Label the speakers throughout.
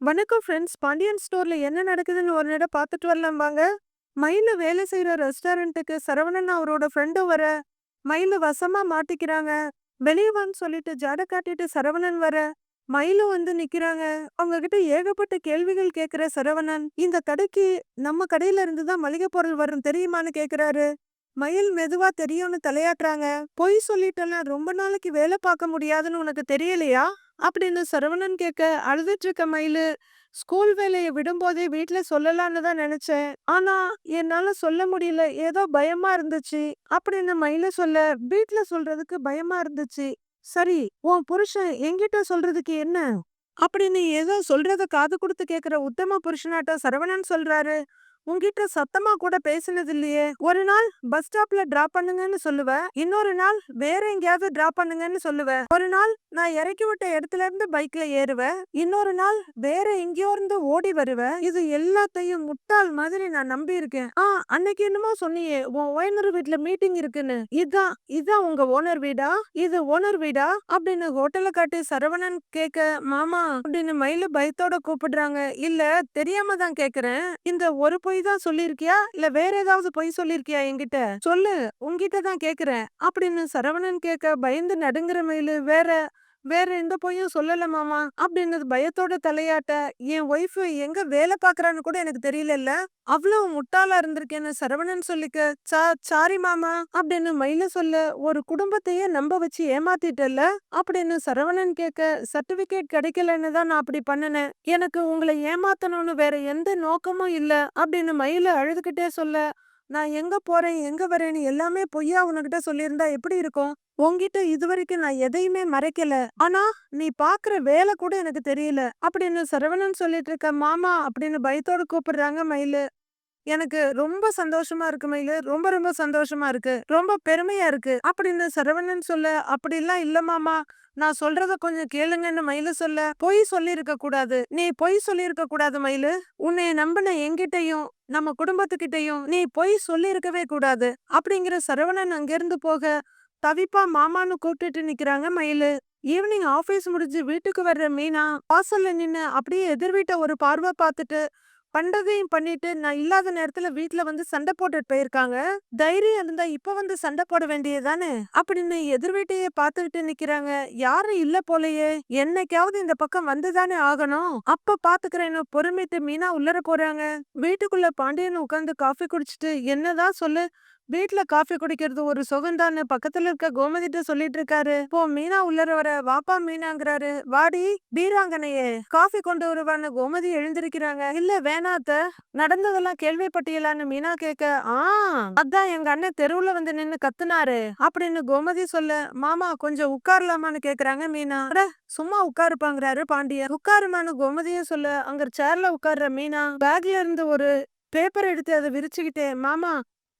Speaker 1: வணக்கம் ஃப்ரெண்ட்ஸ் பாண்டியன் ஸ்டோர்ல என்ன நடக்குதுன்னு ஒரு நேரம் பார்த்துட்டு வரலாம் வாங்க. மயிலு வேலை செய்யற ரெஸ்டாரண்ட்டுக்கு சரவணன் அவரோட ஃப்ரெண்டும் வர. மயில வசமா மாட்டிக்கிறாங்க. வெளியே வான்னு சொல்லிட்டு ஜாட காட்டிட்டு சரவணன் வர. மயிலும் வந்து நிற்கிறாங்க அவங்க கிட்ட ஏகப்பட்ட கேள்விகள் கேக்குற சரவணன். இந்த கடைக்கு நம்ம கடையில இருந்து தான் மளிகை பொருள் வரும் தெரியுமான்னு கேக்குறாரு. மயில் மெதுவா தெரியும்னு தலையாட்டுறாங்க. பொய் சொல்லிட்டேன்னா ரொம்ப நாளைக்கு வேலை பார்க்க முடியாதுன்னு உனக்கு தெரியலையா? அப்படின்னு சரவணன் கேட்க அழுதுட்டு இருக்க மயிலு ஸ்கூல் வேலையை விடும்போதே வீட்டில் சொல்லலான்னு தான் நினைச்சேன். ஆனா என்னால சொல்ல முடியல. ஏதோ பயமா இருந்துச்சு. அப்படின்னு மயில சொல்ல வீட்டில் சொல்றதுக்கு பயமா இருந்துச்சு. சரி உன் புருஷன் எங்கிட்ட சொல்றதுக்கு என்ன? அப்படின்னு ஏதோ சொல்றத காது கொடுத்து கேக்குற உத்தம புருஷனாட்ட சரவணன் சொல்றாரு. உங்ககிட்ட சத்தமா கூட பேசினது இல்லையே. ஒரு நாள் பஸ் ஸ்டாப்ல டிராப் பண்ணுங்கன்னு சொல்லுவ. இன்னொரு நாள் வேற எங்கேயாவது டிராப் பண்ணுங்கன்னு சொல்லுவ. ஒரு நாள் நான் இறக்கி விட்ட இடத்துல இருந்து பைக்ல ஏறுவேன் இன்னொரு நாள் வேற எங்கேயோ இருந்து ஓடி வருவேன் இது எல்லாத்தையும் முட்டாள் மாதிரி நான் நம்பி இருக்கேன் ஆ அன்னைக்கு என்னமோ சொன்னியே உன் ஓனர் வீட்டுல மீட்டிங் இருக்குன்னு. இதான் இதான் உங்க ஓனர் வீடா? இது ஓனர் வீடா? அப்படின்னு ஹோட்டல காட்டி சரவணன் கேட்க மாமா அப்படின்னு மயில பயத்தோட கூப்பிடுறாங்க. இல்ல தெரியாம தான் கேக்குறேன். இந்த ஒரு பொய் தான் சொல்லிருக்கியா இல்ல வேற ஏதாவது பொய் சொல்லிருக்கியா என்கிட்ட? சொல்லு உன்கிட்ட தான் கேக்குறேன். அப்படின்னு சரவணன் கேட்க பயந்து நடுங்குற மயிலு வேற வேற எந்த பொய்யும் சொல்லல மாமா. அப்படின்னு பயத்தோட தலையாட்ட என் ஒய்ஃப் எங்க வேலை பாக்குறான்னு கூட எனக்கு தெரியல அவ்வளவு முட்டாளா இருந்திருக்கேன்னு சரவணன் சொல்லிக்க சா சாரி மாமா அப்படின்னு மயில சொல்ல ஒரு குடும்பத்தையே நம்ப வச்சு ஏமாத்திட்டல அப்படின்னு சரவணன் கேட்க சர்டிபிகேட் கிடைக்கலன்னு தான் நான் அப்படி பண்ணினேன். எனக்கு உங்களை ஏமாத்தணும்னு வேற எந்த நோக்கமும் இல்ல. அப்படின்னு மயில அழுதுகிட்டே சொல்ல நான் எங்க போறேன் எங்க வரேன்னு எல்லாமே பொய்யா உனகிட்ட சொல்லியிருந்தா எப்படி இருக்கும்? உன்கிட்ட இதுவரைக்கும் நான் எதையுமே மறைக்கல. ஆனா நீ பாக்குற வேலை கூட எனக்கு தெரியல. அப்படின்னு சரவணன் சொல்லிட்டு இருக்க மாமா அப்படின்னு பயத்தோட கூப்பிடுறாங்க மயிலு. எனக்கு ரொம்ப சந்தோஷமா இருக்கு மயிலு. ரொம்ப ரொம்ப சந்தோஷமா இருக்கு. ரொம்ப பெருமையா இருக்கு. அப்படின்னு சரவணன் சொல்ல அப்படிலாம் இல்ல மாமா. நான் சொல்றத கொஞ்சம் கேளுங்கன்னு மயிலு சொல்ல. பொய் சொல்லியிருக்க கூடாது. நீ பொய் சொல்லியிருக்க கூடாது மயிலு. உன்னை நம்பின எங்கிட்டையும் நம்ம குடும்பத்துக்கிட்டயும் நீ பொய் சொல்லியிருக்கவே கூடாது. அப்படிங்கிற சரவணன் அங்கிருந்து போக தவிப்பா மாமான்னு கூப்பிட்டுட்டு நிக்கிறாங்க மயிலு. ஈவினிங் ஆபீஸ் முடிஞ்சு வீட்டுக்கு வர்ற மீனா வாசல்ல நின்று அப்படியே எதிர் வீட்டை ஒரு பார்வை பார்த்துட்டு பண்றதையும் பண்ணிட்டு நான் இல்லாத நேரத்துல வீட்டுல வந்து சண்டை போட்டுட்டு போயிருக்காங்க. தைரியம் இருந்தா இப்ப வந்து சண்டை போட வேண்டியதானே அப்படின்னு எதிர் வீட்டையே பார்த்துக்கிட்டு நிக்கிறாங்க. யாரும் இல்ல போலயே. என்னைக்காவது இந்த பக்கம் வந்துதானே ஆகணும். அப்ப பாத்துக்கிறேன்னு பொறுமைட்டு மீனா உள்ளர போறாங்க. வீட்டுக்குள்ள பாண்டியன் உட்கார்ந்து காஃபி குடிச்சிட்டு என்னதான் சொல்லு வீட்ல காஃபி குடிக்கிறது ஒரு சுகம்தான்னு பக்கத்துல இருக்க கோமதிட்ட சொல்லிட்டு இருக்காரு. போ மீனா உள்ளர வர வாப்பா மீனாங்கிறாரு. வாடி பீராங்கனையே காஃபி கொண்டு வருவான்னு கோமதி எழுந்திருக்கிறாங்க. இல்ல வேணாத்த நடந்ததெல்லாம் கேள்விப்பட்டியலான்னு மீனா கேட்க ஆ அதான் எங்க அண்ணன் தெருவுல வந்து நின்னு கத்துனாரு அப்படின்னு கோமதி சொல்ல மாமா கொஞ்சம் உட்காரலாமான்னு கேக்குறாங்க மீனா. அட சும்மா உட்காருப்பாங்கிறாரு பாண்டியன். உட்காருமான்னு கோமதியும் சொல்ல அங்க சேர்ல உட்கார்ற மீனா பேக்ல இருந்து ஒரு பேப்பர் எடுத்து அதை விரிச்சுக்கிட்டே மாமா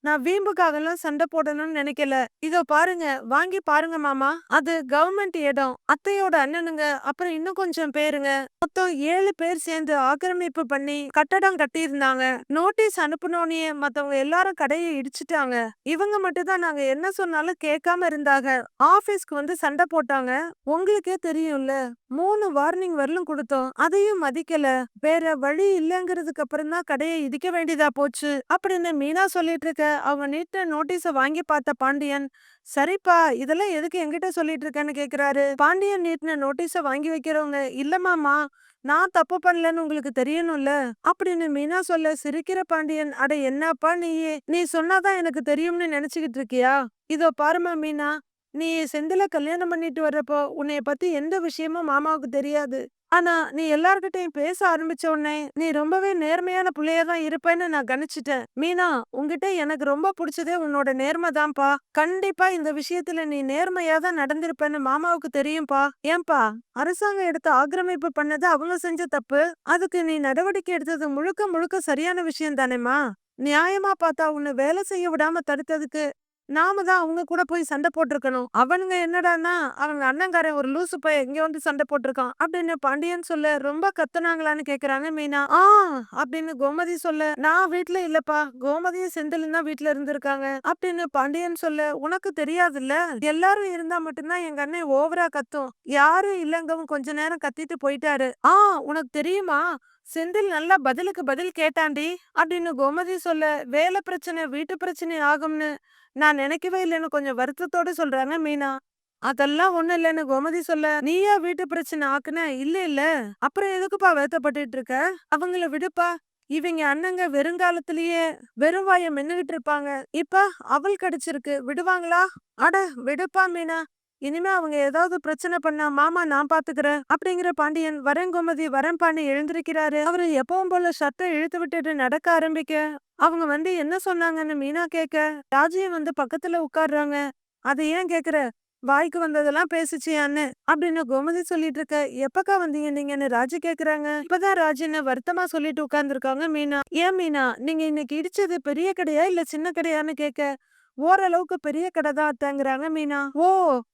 Speaker 1: நான் வீம்புக்காகலாம் சண்டை போடணும்னு நினைக்கல. இதோ பாருங்க வாங்கி பாருங்க மாமா. அது கவர்மெண்ட் இடம். அத்தையோட அண்ணனுங்க அப்புறம் இன்னும் கொஞ்சம் பேருங்க. மொத்தம் ஏழு பேர் சேர்ந்து ஆக்கிரமிப்பு பண்ணி கட்டடம் கட்டியிருந்தாங்க. நோட்டீஸ் அனுப்புனோனே மத்தவங்க எல்லாரும் கடையை இடிச்சிட்டாங்க. இவங்க மட்டும் தான் நாங்க என்ன சொன்னாலும் கேட்காம இருந்தாங்க. ஆபீஸ்க்கு வந்து சண்டை போட்டாங்க. உங்களுக்கே தெரியும்ல மூணு வார்னிங் வரலும் கொடுத்தோம். அதையும் மதிக்கல. வேற வழி இல்லைங்கிறதுக்கு அப்புறம் தான் கடையை இடிக்க வேண்டியதா போச்சு. அப்படின்னு மீனா சொல்லிட்டு இருக்க. அவங்க நீட்ட நோட்டீஸை வாங்கி பார்த்த பாண்டியன் சரிப்பா இதெல்லாம் எதுக்கு என்கிட்ட சொல்லிட்டு இருக்கேன்னு கேக்குறாரு? பாண்டியன் நீட்டின நோட்டீஸை வாங்கி வைக்கிறவங்க இல்லமாமா நான் தப்பு பண்ணலன்னு உங்களுக்கு தெரியணும்ல? அப்படின்னு மீனா சொல்ல சிரிக்கிற பாண்டியன் அட என்னப்பா நீயே? நீ சொன்னாதான் எனக்கு தெரியும்னு நினைச்சுக்கிட்டு இருக்கியா? இதோ பாருமா மீனா நீ செந்தில கல்யாணம் பண்ணிட்டு வர்றப்போ உன்னைய பத்தி எந்த விஷயமும் மாமாவுக்கு தெரியாது. ஆனா நீ எல்லார்கிட்டயும் பேச ஆரம்பிச்ச உடனே நீ ரொம்பவே நேர்மையான புள்ளையா தான் இருப்பேன்னு நான் கணிச்சிட்டேன். மீனா உங்ககிட்ட எனக்கு ரொம்ப பிடிச்சதே உன்னோட நேர்மை தான்ப்பா. கண்டிப்பா இந்த விஷயத்துல நீ நேர்மையா தான் நடந்திருப்பேன்னு மாமாவுக்கு தெரியும்பா. ஏன்பா அரசாங்கம் எடுத்த ஆக்கிரமிப்பு பண்ணது அவங்க செஞ்ச தப்பு. அதுக்கு நீ நடவடிக்கை எடுத்தது முழுக்க முழுக்க சரியான விஷயம் தானேமா நியாயமா பார்த்தா உன்னை வேலை செய்ய விடாம தடுத்ததுக்கு நாம தான் அவங்க கூட போய் சண்டை போட்டிருக்கணும். அவனுங்க என்னடானா அவங்க அண்ணங்காரன் ஒரு லூசு போய் எங்க வந்து சண்டை போட்டிருக்கான். அப்படின்னு பாண்டியன் சொல்ல ரொம்ப கத்துனாங்களான்னு கேக்குறாங்க மீனா. ஆ அப்படின்னு கோமதி சொல்ல நான் வீட்டுல இல்லப்பா. கோமதியும் செந்திலும் தான் வீட்டுல இருந்திருக்காங்க. அப்படின்னு பாண்டியன் சொல்ல உனக்கு தெரியாதுல்ல. எல்லாரும் இருந்தா மட்டும்தான் எங்க அண்ணன் ஓவரா கத்தும். யாரும் இல்லங்கவும் கொஞ்ச நேரம் கத்திட்டு போயிட்டாரு. ஆ உனக்கு தெரியுமா? செந்தில் நல்லா பதிலுக்கு பதில் கேட்டாண்டி அப்படின்னு கோமதி சொல்ல வேலை பிரச்சனை வீட்டு பிரச்சனை ஆகும்னு நான் நினைக்கவே இல்லைன்னு கொஞ்சம் வருத்தத்தோட சொல்றாங்க மீனா. அதெல்லாம் ஒண்ணும் இல்லைன்னு கோமதி சொல்ல நீயா வீட்டு பிரச்சனை ஆக்குன? இல்ல இல்ல. அப்புறம் எதுக்குப்பா வருத்தப்பட்டுட்டு இருக்க? அவங்கள விடுப்பா. இவங்க அண்ணங்க வெறுங்காலத்திலேயே வெறும் வாய மின்னுகிட்டு இருப்பாங்க. இப்ப அவள் கிடைச்சிருக்கு. விடுவாங்களா? அட விடுப்பா மீனா. இனிமே அவங்க ஏதாவது பிரச்சனை பண்ணா மாமா நான் பாத்துக்கிறேன் அப்படிங்கிற பாண்டியன் வரேன் கோமதி எழுந்திருக்கிறாரு. அவரு எப்பவும் போல ஷர்ட்டை இழுத்து விட்டுட்டு நடக்க ஆரம்பிக்க. அவங்க வந்து என்ன சொன்னாங்கன்னு மீனா கேட்க ராஜியம் வந்து பக்கத்துல உட்கார்றாங்க. அதை ஏன் கேக்குற? வாய்க்கு வந்ததெல்லாம் பேசிச்சியான்னு அப்படின்னு கோமதி சொல்லிட்டு இருக்க எப்பக்கா வந்தீங்க நீங்கன்னு ராஜி கேக்குறாங்க. இப்பதான் ராஜின்னு வருத்தமா சொல்லிட்டு உட்கார்ந்துருக்காங்க மீனா. ஏன் மீனா? நீங்க இன்னைக்கு இடிச்சது பெரிய கடையா இல்ல சின்ன கடையான்னு கேட்க ஓரளவுக்கு பெரிய கடை தான் அத்தாங்கிறாங்க மீனா. ஓ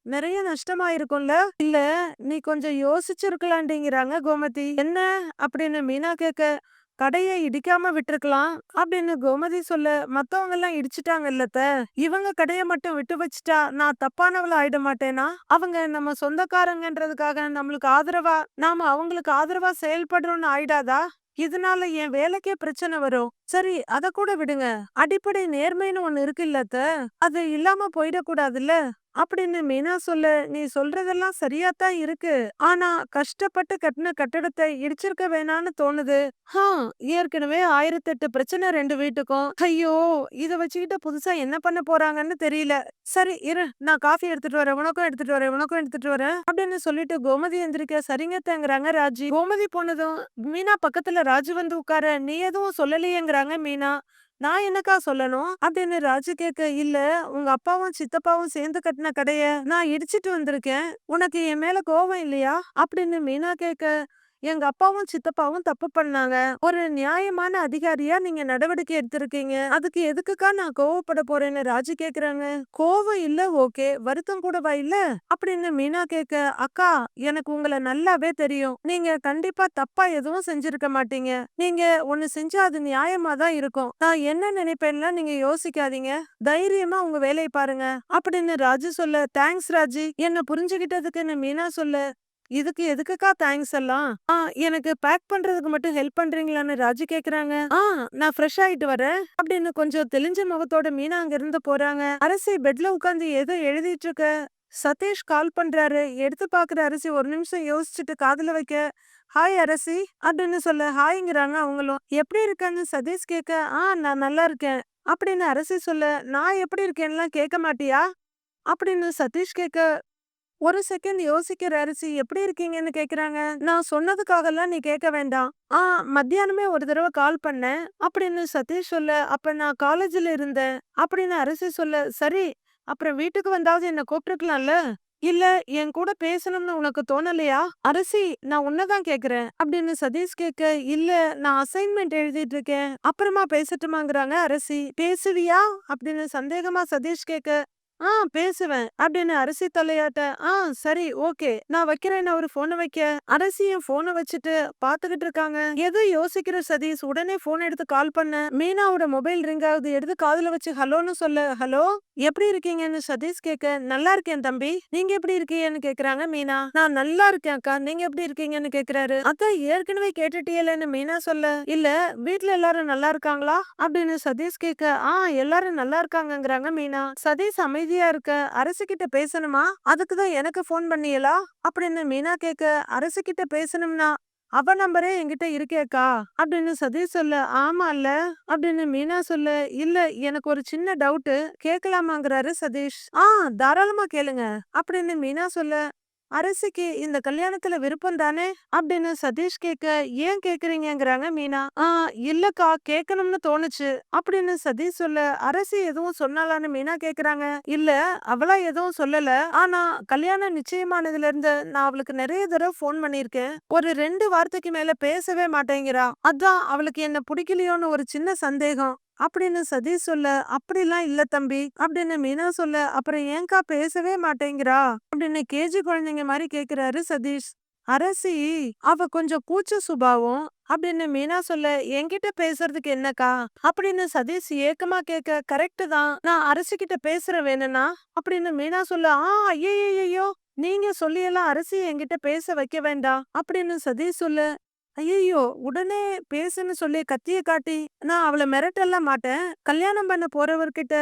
Speaker 1: நிறைய நஷ்டமா இருக்கும்ல இல்ல நீ கொஞ்சம் யோசிச்சிருக்கலாண்டிங்கிறாங்க கோமதி. என்ன? அப்படின்னு மீனா கேட்க கடையை இடிக்காம விட்டுருக்கலாம் அப்படின்னு கோமதி சொல்ல மத்தவங்க எல்லாம் இடிச்சிட்டாங்க இல்லத்த இவங்க கடையை மட்டும் விட்டு வச்சுட்டா நான் தப்பானவள ஆயிட மாட்டேனா? அவங்க நம்ம சொந்தக்காரங்கன்றதுக்காக நம்மளுக்கு ஆதரவா நாம அவங்களுக்கு ஆதரவா செயல்படுறோம்னு ஆயிடாதா? இதனால என் வேலைக்கே பிரச்சனை வரும். சரி அத கூட விடுங்க. அடிப்படை நேர்மைன்னு ஒண்ணு இருக்கு இல்லத்த அது இல்லாம போயிடக்கூடாதுல்ல? அப்படின்னு மீனா சொல்ல நீ சொல்றதெல்லாம் சரியாத்தான் இருக்கு. ஆனா கஷ்டப்பட்டு கட்டின கட்டடத்தை இடிச்சிருக்க வேணான்னு தோணுது. ஹா ஏற்கனவே ஆயிரத்தெட்டு பிரச்சனை ரெண்டு வீட்டுக்கும். ஐயோ இத வச்சுக்கிட்டு புதுசா என்ன பண்ண போறாங்கன்னு தெரியல. சரி இரு. நான் காஃபி எடுத்துட்டு வரேன். உனக்கும் எடுத்துட்டு வரேன். உனக்கும் எடுத்துட்டு வரேன். அப்படின்னு சொல்லிட்டு கோமதி எந்திரிக்க சரிங்க தேங்குறாங்க ராஜி. கோமதி போனதும் மீனா பக்கத்துல ராஜு வந்து உட்கார. நீ எதுவும் சொல்லலையேங்கிறாங்க மீனா. நான் என்னக்கா சொல்லணும்? அப்படின்னு ராஜு கேட்க இல்ல உங்க அப்பாவும் சித்தப்பாவும் சேர்ந்து கட்டின கடைய நான் இடிச்சிட்டு வந்திருக்கேன். உனக்கு என் மேல கோவம் இல்லையா? அப்படின்னு மீனா கேட்க எங்க அப்பாவும் சித்தப்பாவும் தப்பு பண்ணாங்க. ஒரு நியாயமான அதிகாரியா நீங்க நடவடிக்கை எடுத்திருக்கீங்க. அதுக்கு எதுக்குக்கா நான் கோவப்பட போறேன்னு ராஜு கேக்குறாங்க. கோவம் இல்ல ஓகே. வருத்தம் கூடவா இல்ல? அப்படின்னு மீனா கேட்க அக்கா எனக்கு உங்களை நல்லாவே தெரியும். நீங்க கண்டிப்பா தப்பா எதுவும் செஞ்சிருக்க மாட்டீங்க. நீங்க ஒண்ணு செஞ்சா அது நியாயமா தான் இருக்கும். நான் என்ன நினைப்பேன்ல நீங்க யோசிக்காதீங்க. தைரியமா உங்க வேலையை பாருங்க. அப்படின்னு ராஜு சொல்ல தேங்க்ஸ் ராஜி. என்ன புரிஞ்சுகிட்டதுக்குன்னு மீனா சொல்ல இதுக்கு எதுக்குக்கா தேங்க்ஸ் எல்லாம்? ஆ எனக்கு பேக் பண்றதுக்கு மட்டும் ஹெல்ப் பண்றீங்களான்னு ராஜு கேக்குறாங்க. ஆ நான் ஃப்ரெஷ் ஆயிட்டு வரேன் அப்படின்னு கொஞ்சம் தெளிஞ்ச முகத்தோட மீனா அங்க இருந்து போறாங்க. அரசி பெட்ல உட்காந்து ஏதோ எழுதிட்டு இருக்க. சதீஷ் கால் பண்றாரு. எடுத்து பாக்குற அரசி ஒரு நிமிஷம் யோசிச்சுட்டு காதுல வைக்க. ஹாய் அரசி அப்படின்னு சொல்ல ஹாய்ங்கிறாங்க அவங்களும். எப்படி இருக்கான்னு? சதீஷ் கேட்க ஆ நான் நல்லா இருக்கேன் அப்படின்னு அரசி சொல்ல. நான் எப்படி இருக்கேன்லாம் கேட்க மாட்டியா? அப்படின்னு சதீஷ் கேட்க ஒரு செகண்ட் யோசிக்கிற அரிசி எப்படி இருக்கீங்கன்னு கேக்குறாங்க. நான் சொன்னதுக்காக எல்லாம் நீ கேட்க வேண்டாம். ஆ மத்தியானமே ஒரு தடவை கால் பண்ணேன். அப்படின்னு சதீஷ் சொல்ல அப்ப நான் காலேஜ்ல இருந்தேன். அப்படின்னு அரசி சொல்ல சரி அப்புறம் வீட்டுக்கு வந்தாவது என்ன கூப்பிட்டுருக்கலாம்ல? இல்ல என் கூட பேசணும்னு உனக்கு தோணலையா? அரசி நான் உன்னதான் கேக்குறேன். அப்படின்னு சதீஷ் கேட்க இல்ல நான் அசைன்மெண்ட் எழுதிட்டு இருக்கேன் அப்புறமா பேசட்டுமாங்கிறாங்க அரசி. பேசுவியா? அப்படின்னு சந்தேகமா சதீஷ் கேட்க ஆ பேசுவேன். அப்படின்னு அரசி தலையாட்ட ஆ சரி ஓகே நான் வைக்கிறேன் ஒரு போனை வைக்க. அரசி போனை வச்சுட்டு பாத்துக்கிட்டு இருக்காங்க. எது யோசிக்கிற சதீஷ் உடனே போன் எடுத்து கால் பண்ண. மீனாவோட மொபைல் ரிங் ஆகுது எடுத்து காதுல வச்சு ஹலோன்னு சொல்ல. ஹலோ எப்படி இருக்கீங்கன்னு சதீஷ் கேட்க நல்லா இருக்கேன் தம்பி. நீங்க எப்படி இருக்கீங்கன்னு கேக்குறாங்க மீனா. நான் நல்லா இருக்கேன் அக்கா. நீங்க எப்படி இருக்கீங்கன்னு கேக்குறாரு. அதான் ஏற்கனவே கேட்டுட்டீங்களேன்னு மீனா சொல்ல. இல்ல வீட்டுல எல்லாரும் நல்லா இருக்காங்களா? அப்படின்னு சதீஷ் கேட்க ஆ எல்லாரும் நல்லா இருக்காங்கங்கிறாங்க மீனா. சதீஷ் அமைதி அமைதியா இருக்க அரசு கிட்ட பேசணுமா அதுக்குதான் எனக்கு ஃபோன் பண்ணியலா? அப்படின்னு மீனா கேட்க அரசு கிட்ட பேசணும்னா அவ நம்பரே என்கிட்ட இருக்கேக்கா? அப்படின்னு சதீஷ் சொல்ல ஆமா இல்ல அப்படின்னு மீனா சொல்ல இல்ல எனக்கு ஒரு சின்ன டவுட்டு கேட்கலாமாங்கிறாரு சதீஷ். ஆ தாராளமா கேளுங்க. அப்படின்னு மீனா சொல்ல அரசிக்கு இந்த கல்யாணத்துல விருப்பம் தானே? அப்படின்னு சதீஷ் கேட்க ஏன் கேக்குறீங்கிறாங்க மீனா. ஆ இல்லக்கா கேட்கணும்னு தோணுச்சு. அப்படின்னு சதீஷ் சொல்ல அரசி எதுவும் சொன்னாலான்னு மீனா கேக்குறாங்க இல்ல அவளா எதுவும் சொல்லல. ஆனா கல்யாணம் நிச்சயமானதுல இருந்து நான் அவளுக்கு நிறைய தடவை போன் பண்ணிருக்கேன் ஒரு ரெண்டு வார்த்தைக்கு மேல பேசவே மாட்டேங்கிறா. அதான் அவளுக்கு என்ன பிடிக்கலையோன்னு ஒரு சின்ன சந்தேகம். அப்படின்னு சதீஷ் சொல்ல அப்படிலாம் இல்ல தம்பி. அப்படின்னு மீனா சொல்ல அப்புறம் ஏங்கா பேசவே மாட்டேங்கிறா? அப்படின்னு கேஜி குழந்தைங்க மாதிரி கேக்குறாரு சதீஷ். அரசி அவ கொஞ்சம் கூச்ச சுபாவம். அப்படின்னு மீனா சொல்ல என்கிட்ட பேசுறதுக்கு என்னக்கா? அப்படின்னு சதீஷ் ஏக்கமா கேட்க கரெக்ட் தான். நான் அரசி கிட்ட பேசுற வேணும்னா? அப்படின்னு மீனா சொல்ல ஆ ஐயோ நீங்க சொல்லியெல்லாம் அரசி என்கிட்ட பேச வைக்க வேண்டாம். அப்படின்னு சதீஷ் சொல்ல ஐயோ உடனே பேசுன்னு சொல்லி கத்திய காட்டி நான் அவளை மிரட்டெல்லாம் மாட்டேன். கல்யாணம் பண்ண போறவர்கிட்ட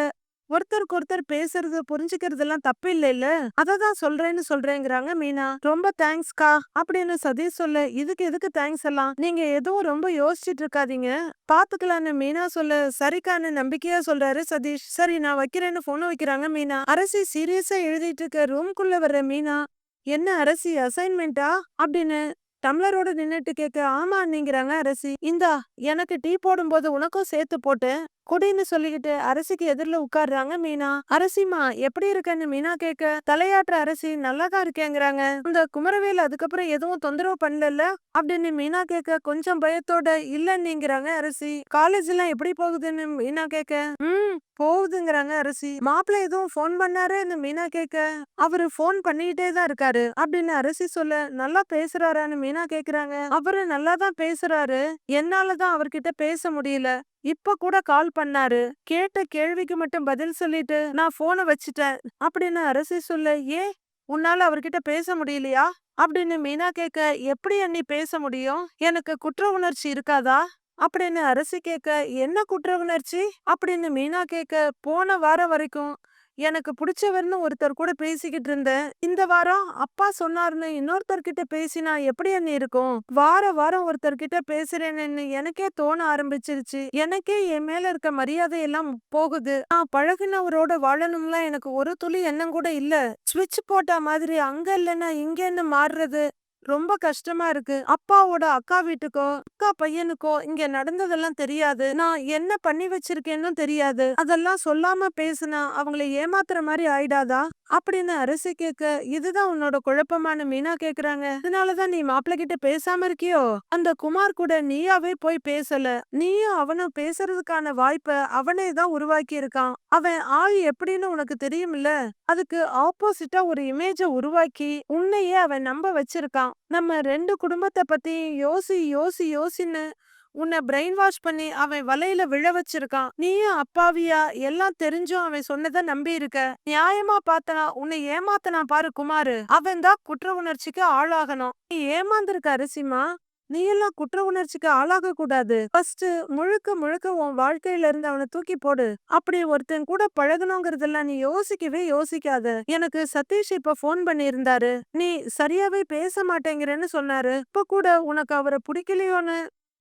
Speaker 1: ஒருத்தருக்கு ஒருத்தர் பேசுறது புரிஞ்சுக்கிறதெல்லாம் தப்பு இல்ல அததான் சொல்றேன்னு சொல்றேங்கிறாங்க மீனா. ரொம்ப தேங்க்ஸ்க்கா? அப்படின்னு சதீஷ் சொல்ல இதுக்கு எதுக்கு தேங்க்ஸ் எல்லாம்? நீங்க எதுவும் ரொம்ப யோசிச்சுட்டு இருக்காதீங்க. பாத்துக்கலான்னு மீனா சொல்ல சரிக்கான்னு நம்பிக்கையா சொல்றாரு சதீஷ். சரி நான் வைக்கிறேன்னு போன் வைக்கிறாங்க மீனா. அரசி சீரியஸா எழுதிட்டு இருக்க ரூம்குள்ள வர்ற மீனா என்ன அரசி அசைன்மெண்டா அப்படின்னு டம்ளரோட நின்னுட்டு கேட்க ஆமா நீங்கிறாங்க அரசி. இந்தா எனக்கு டீ போடும்போது உனக்கும் சேர்த்து போட்டு குடின்னு சொல்லிக்கிட்டு அரசிக்கு எதிரில் உட்கார்றாங்க மீனா. அரசிமா எப்படி இருக்கன்னு மீனா கேட்க தலையாட்டுற அரசி நல்லாதான் இருக்கேங்கிறாங்க. இந்த குமரவேல் அதுக்கப்புறம் எதுவும் தொந்தரவு பண்ணல அப்படின்னு மீனா கேட்க கொஞ்சம் பயத்தோட இல்லன்னுங்கிறாங்க அரசி. காலேஜ் எல்லாம் எப்படி போகுதுன்னு மீனா கேட்க ம் போகுதுங்கிறாங்க அரசி. மாப்பிள்ள எதுவும் போன் பண்ணாருன்னு மீனா கேட்க அவரு போன் பண்ணிக்கிட்டே தான் இருக்காரு. அப்படின்னு அரசி சொல்ல நல்லா பேசுறாரான்னு மீனா கேக்குறாங்க அவரு நல்லா தான் பேசுறாரு. என்னாலதான் அவர்கிட்ட பேச முடியல. இப்ப கூட கால் பண்ணாரு. கேட்ட கேள்விக்கு மட்டும் பதில் சொல்லிட்டு நான் போனை வச்சுட்டேன். அப்படின்னு அரசி சொல்ல ஏ உன்னால அவர்கிட்ட பேச முடியலையா? அப்படின்னு மீனா கேட்க எப்படி அண்ணி பேச முடியும்? எனக்கு குற்ற உணர்ச்சி இருக்காதா? அப்படின்னு அரசி கேட்க என்ன குற்ற உணர்ச்சி? அப்படின்னு மீனா கேட்க போன வாரம் வரைக்கும் எனக்கு பிடிச்சவர்னு ஒருத்தர் கூட பேசிக்கிட்டு இருந்தேன். இந்த வாரம் அப்பா சொன்னார்னு இன்னொருத்தர்கிட்ட பேசினா எப்படி என்ன இருக்கும்? வார வாரம் ஒருத்தர்கிட்ட பேசுறேன்னு எனக்கே தோண ஆரம்பிச்சிருச்சு. எனக்கே என் மேல இருக்க மரியாதை எல்லாம் போகுது. நான் பழகினவரோட வாழணும்லாம் எனக்கு ஒரு துளி எண்ணம் கூட இல்ல. சுவிட்ச் போட்டா மாதிரி அங்க இல்லைன்னா இங்கன்னு மாறுறது? ரொம்ப கஷ்டமா இருக்கு. அப்பாவோட அக்கா வீட்டுக்கோ அக்கா பையனுக்கோ இங்க நடந்ததெல்லாம் தெரியாது. நான் என்ன பண்ணி வச்சிருக்கேன்னு தெரியாது. அதெல்லாம் சொல்லாம பேசுனா அவங்கள ஏமாத்துற மாதிரி ஆயிடாதா? அப்படின்னு அரசு கேட்க இதுதான் உன்னோட குழப்பமான மீனா? கேக்குறாங்க இதனாலதான் நீ மாப்பிள்ள கிட்ட பேசாம இருக்கியோ? அந்த குமார் கூட நீயாவே போய் பேசல. நீயும் அவனும் பேசுறதுக்கான வாய்ப்பை அவனே தான் உருவாக்கி இருக்கான் அவன் ஆள் எப்படின்னு உனக்கு தெரியும்ல? அதுக்கு ஆப்போசிட்டா ஒரு இமேஜ உருவாக்கி உன்னையே அவன் நம்ப வச்சிருக்கான். நம்ம ரெண்டு குடும்பத்தை பத்தி யோசி யோசி யோசின்னு உன்னை பிரெயின் வாஷ் பண்ணி அவன் வலையில விழ வச்சிருக்கான். நீயும் அப்பாவியா எல்லாம் தெரிஞ்சும் அவன் சொன்னதை நம்பி இருக்க. நியாயமா பார்த்தனா உன்னை ஏமாத்தனா பாரு குமாரு. அவன் தான் குற்ற உணர்ச்சிக்கு ஆளாகணும். நீ ஏமாந்திருக்க அரிசிமா? நீ எல்லாம் குற்ற உணர்ச்சிக்கு ஆளாக கூடாது. ஃபர்ஸ்ட் முழுக்க முழுக்க உன் வாழ்க்கையில இருந்து அவனை தூக்கி போடு. அப்படி ஒருத்தன் கூட பழகணுங்கிறதெல்லாம் நீ யோசிக்கவே யோசிக்காத. எனக்கு சதீஷ் இப்ப போன் பண்ணியிருந்தாரு. நீ சரியாவே பேச மாட்டேங்கிறேன்னு சொன்னாரு. இப்ப கூட உனக்கு அவரை பிடிக்கலையோன்னு?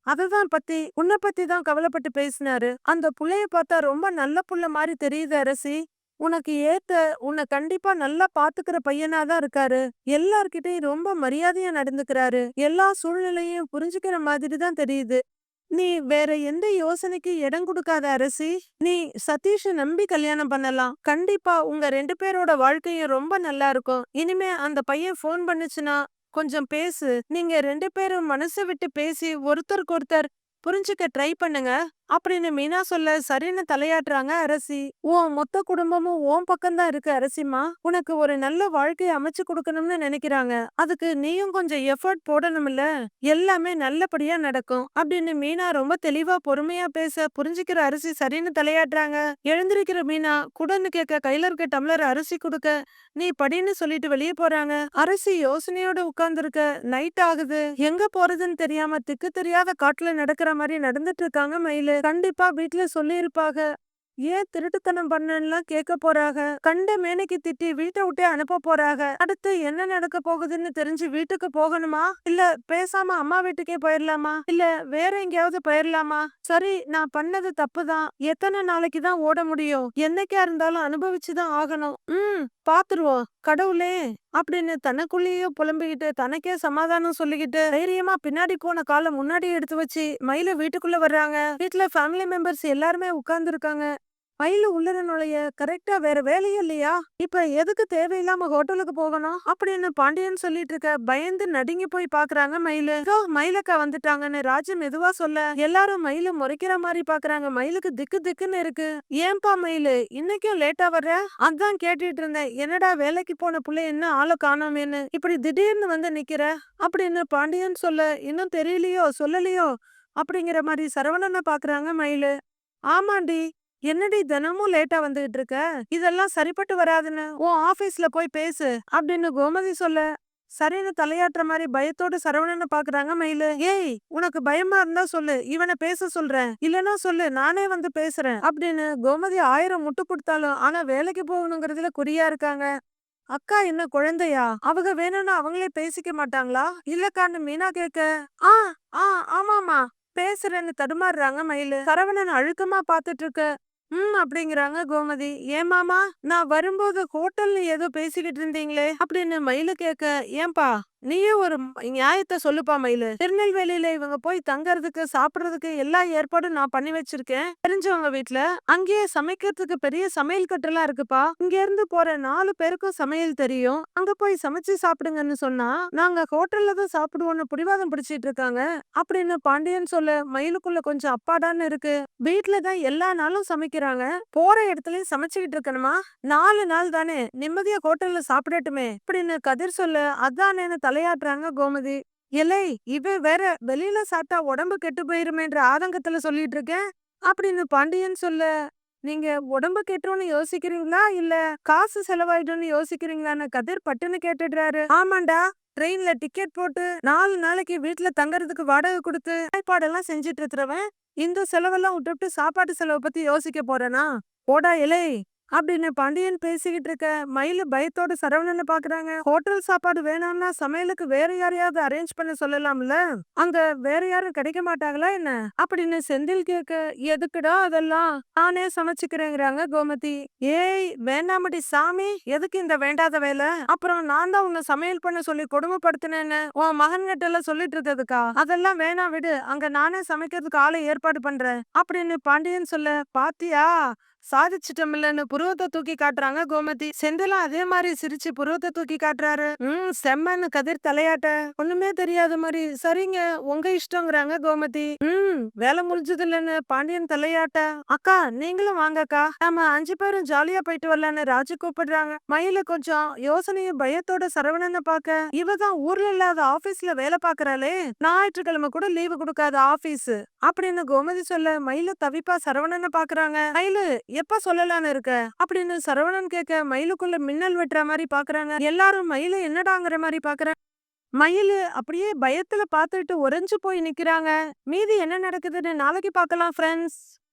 Speaker 1: அததான் பத்தி உன்னை பத்தி தான் கவலைப்பட்டு பேசினாரு. அந்த புள்ளைய பார்த்தா ரொம்ப நல்ல புள்ள மாதிரி தெரியுது அரசி. உனக்கு ஏத்த உன்னை கண்டிப்பா நல்லா பாத்துக்கிற பையனா தான் இருக்காரு. எல்லார்கிட்டையும் ரொம்ப மரியாதையா நடந்துக்கிறாரு. எல்லா சூழ்நிலையும் புரிஞ்சுக்கிற மாதிரி தான் தெரியுது. நீ வேற எந்த யோசனைக்கு இடம் கொடுக்காத அரசி. நீ சதீஷ நம்பி கல்யாணம் பண்ணலாம். கண்டிப்பா உங்க ரெண்டு பேரோட வாழ்க்கையும் ரொம்ப நல்லா இருக்கும். இனிமே அந்த பையன் ஃபோன் பண்ணுச்சுன்னா கொஞ்சம் பேசு. நீங்க ரெண்டு பேரும் மனசை விட்டு பேசி ஒருத்தருக்கு ஒருத்தர் புரிஞ்சுக்க ட்ரை பண்ணுங்க. அப்படின்னு மீனா சொல்ல சரின்னு தலையாட்டுறாங்க அரசி. உன் மொத்த குடும்பமும் உன் பக்கம்தான் இருக்கு அரசிமா உனக்கு ஒரு நல்ல வாழ்க்கையை அமைச்சு கொடுக்கணும்னு நினைக்கிறாங்க. அதுக்கு நீயும் கொஞ்சம் எஃபர்ட் போடணும்ல. எல்லாமே நல்லபடியா நடக்கும். அப்படின்னு மீனா ரொம்ப தெளிவா பொறுமையா பேச புரிஞ்சுக்கிற அரிசி சரின்னு தலையாட்டுறாங்க. எழுந்திருக்கிற மீனா குடன்னு கேட்க கையில இருக்க டம்ளர் அரிசி கொடுக்க. நீ படின்னு சொல்லிட்டு வெளியே போறாங்க. அரிசி யோசனையோட உட்கார்ந்துருக்க. நைட் ஆகுது. எங்க போறதுன்னு தெரியாம திக்கு தெரியாத காட்டுல நடக்கிற மாதிரி நடந்துட்டு இருக்காங்க மயிலு. கண்டிப்பா வீட்டுல சொல்லியிருப்பாங்க ஏன் திருட்டுத்தனம் பண்ணலாம் கேட்க போறாங்க கண்ட மேனைக்கு திட்டி வீட்டை விட்டே அனுப்ப போறாங்க அடுத்து என்ன நடக்க போகுதுன்னு தெரிஞ்சு வீட்டுக்கு போகணுமா? இல்ல பேசாம அம்மா வீட்டுக்கே போயிடலாமா இல்ல வேற எங்கேயாவது போயிடலாமா சரி நான் பண்ணது தப்புதான். எத்தனை நாளைக்கு தான் ஓட முடியும்? என்னைக்கா இருந்தாலும் அனுபவிச்சுதான் ஆகணும். ம் பாத்துருவோம். கடவுளே. அப்படின்னு தனக்குள்ளேயே புலம்பிக்கிட்டு தனக்கே சமாதானம் சொல்லிக்கிட்டு தைரியமா பின்னாடி போன காலை முன்னாடி எடுத்து வச்சு மயில வீட்டுக்குள்ள வர்றாங்க. வீட்டுல ஃபேமிலி மெம்பர்ஸ் எல்லாருமே உட்கார்ந்து இருக்காங்க மயிலு உள்ளர நுழைய கரெக்டா வேற வேலையும் இல்லையா? இப்ப எதுக்கு தேவையில்லாம ஹோட்டலுக்கு போகணும்? அப்படின்னு பாண்டியன் சொல்லிட்டு இருக்க பயந்து நடுங்கி போய் பாக்குறாங்க மயிலு. "இதோ மயிலக்கா வந்துட்டாங்கன்னு ராஜு மெதுவா சொல்ல எல்லாரும் மயில முறைக்கிற மாதிரி பாக்குறாங்க. மயிலுக்கு திக்கு திக்குன்னு இருக்கு. ஏன்பா மயிலு இன்னைக்கும் லேட்டா வர்ற? அதான் கேட்டுட்டு இருந்தேன். என்னடா வேலைக்கு போன புள்ள என்ன ஆளை காணாமேன்னு? இப்படி திடீர்னு வந்து நிக்கிற? அப்படின்னு பாண்டியன் சொல்ல இன்னும் தெரியலையோ சொல்லலையோ? அப்படிங்கிற மாதிரி சரவணனை பாக்குறாங்க மயிலு. ஆமாண்டி என்னடி தினமும் லேட்டா வந்துகிட்டு இருக்க? இதெல்லாம் சரிப்பட்டு வராதுன்னு. உன் ஆபீஸ்ல போய் பேசு. அப்படின்னு கோமதி சொல்ல சரின்னு தலையாட்டுற மாதிரி பயத்தோட சரவணனை பாக்குறாங்க மயிலு. ஏய் உனக்கு பயமா இருந்தா சொல்லு. இவனை பேச சொல்றேன். இல்லனா சொல்லு. நானே வந்து பேசுறேன். அப்படின்னு கோமதி ஆயிரம் முட்டு கொடுத்தாலும் ஆனா வேலைக்கு போகணுங்கிறதுல குறியா இருக்காங்க. அக்கா என்ன குழந்தையா? அவங்க வேணும்னா அவங்களே பேசிக்க மாட்டாங்களா? இல்லக்கான்னு மீனா கேட்க ஆ ஆ ஆமாமா பேசுறேன்னு தடுமாறுறாங்க மயிலு. சரவணன் அழுக்கமா பாத்துட்டு இருக்க. ம் அப்படிங்கிறாங்க கோமதி. ஏமாமா நான் வரும்போது ஹோட்டல்னு ஏதோ பேசிக்கிட்டு இருந்தீங்களே? அப்படின்னு மயில கேட்க ஏன்பா நீயே ஒரு நியாயத்தை சொல்லுப்பா மயிலு. திருநெல்வேலியில இவங்க போய் தங்கறதுக்கு சாப்பிடுறதுக்கு எல்லா ஏற்பாடும் நான் பண்ணி வச்சிருக்கேன். தெரிஞ்சவங்க வீட்டுல அங்கேயே சமைக்கிறதுக்கு பெரிய சமையல் கட்டெல்லாம் இருக்குப்பா. இங்க இருந்து போற நாலு பேருக்கும் சமையல் தெரியும். அங்க போய் சமைச்சு சாப்பிடுங்கன்னு சொன்னா நாங்க ஹோட்டல்ல தான் சாப்பிடுவோம்னு பிடிவாதம் பிடிச்சிட்டு இருக்காங்க. அப்படின்னு பாண்டியன் சொல்ல மயிலுக்குள்ள கொஞ்சம் அப்பாடான்னு இருக்கு. வீட்ல தான் எல்லா நாளும் சமைக்கிறாங்க. போற இடத்துலயும் சமைச்சுக்கிட்டு இருக்கணுமா? நாலு நாள் தானே. நிம்மதியா ஹோட்டல்ல சாப்பிடட்டுமே. அப்படின்னு கதிர் சொல்ல அதானேன்னு தலையாட்டுறாங்க கோமதி. எலை இவ வேற வெளியில சாப்பிட்டா உடம்பு கெட்டு போயிருமேன்ற ஆதங்கத்துல சொல்லிட்டு இருக்கேன். அப்படின்னு பாண்டியன் சொல்ல நீங்க உடம்பு கெட்டும்னு யோசிக்கிறீங்களா? இல்ல காசு செலவாயிடும்னு யோசிக்கிறீங்களான்னு கதிர் பட்டுன்னு கேட்டுடுறாரு. ஆமாண்டா ட்ரெயின்ல டிக்கெட் போட்டு நாலு நாளைக்கு வீட்டுல தங்கறதுக்கு வாடகை கொடுத்து ஏற்பாடெல்லாம் செஞ்சுட்டு இருக்கிறவன் இந்த செலவெல்லாம் விட்டுவிட்டு சாப்பாட்டு செலவை பத்தி யோசிக்க போறேனா? போடா இலை அப்படின்னு பாண்டியன் பேசிக்கிட்டு இருக்க மயிலு பயத்தோட சரவணனை பாக்குறாங்க. ஹோட்டல் சாப்பாடு வேணாம்னா சமையலுக்கு வேற யாரையாவது அரேஞ்ச் பண்ண சொல்லலாம்ல? அங்க வேற யாரும் கிடைக்க மாட்டாங்களா என்ன? அப்படின்னு செந்தில் கேட்க எதுக்குடா அதெல்லாம்? நானே சமைச்சுக்கிறேங்கிறாங்க கோமதி. ஏய் வேண்டாமடி சாமி. எதுக்கு இந்த வேண்டாத வேலை? அப்புறம் நான் தான் உன்னை சமையல் பண்ண சொல்லி கொடுமைப்படுத்தினேன்னு உன் மகன்கிட்ட எல்லாம் சொல்லிட்டு இருக்கிறதுக்கா? அதெல்லாம் வேணாம் விடு. அங்க நானே சமைக்கிறதுக்கு ஆளை ஏற்பாடு பண்றேன். அப்படின்னு பாண்டியன் சொல்ல பாத்தியா? சாதிச்சிட்டமில்லன்னு புருவத்தை தூக்கி காட்டுறாங்க கோமதி. செந்திலும் அதே மாதிரி சிரிச்சு புருவத்தை தூக்கி காட்டுறாரு. ம் செம்மன்னு கதிர் தலையாட்ட. ஒண்ணுமே தெரியாத மாதிரி சரிங்க உங்க இஷ்டங்கிறாங்க கோமதி. ம் வேலை முடிஞ்சது இல்லைன்னு பாண்டியன் தலையாட்ட. அக்கா நீங்களும் வாங்கக்கா. நாம அஞ்சு பேரும் ஜாலியா போயிட்டு வரலான்னு ராஜு கூப்பிடுறாங்க. மயில கொஞ்சம் யோசனையும் பயத்தோட சரவணனை பாக்க இவதான் ஊர்ல இல்லாத ஆபீஸ்ல வேலை பாக்குறாளே ஞாயிற்றுக்கிழமை கூட லீவு கொடுக்காத ஆபீஸ். அப்படின்னு கோமதி சொல்ல மயில தவிப்பா சரவணனை பாக்குறாங்க மயிலு எப்ப சொல்லலாம்னு இருக்க? அப்படின்னு சரவணன் கேட்க மயிலுக்குள்ள மின்னல் வெட்டுற மாதிரி பாக்குறாங்க. எல்லாரும் மயிலு என்னடாங்கிற மாதிரி பாக்குறாங்க மயிலு அப்படியே பயத்துல பாத்துட்டு உறைஞ்சு போய் நிக்கிறாங்க. மீதி என்ன நடக்குதுன்னு நாளைக்கு பார்க்கலாம் ஃப்ரெண்ட்ஸ்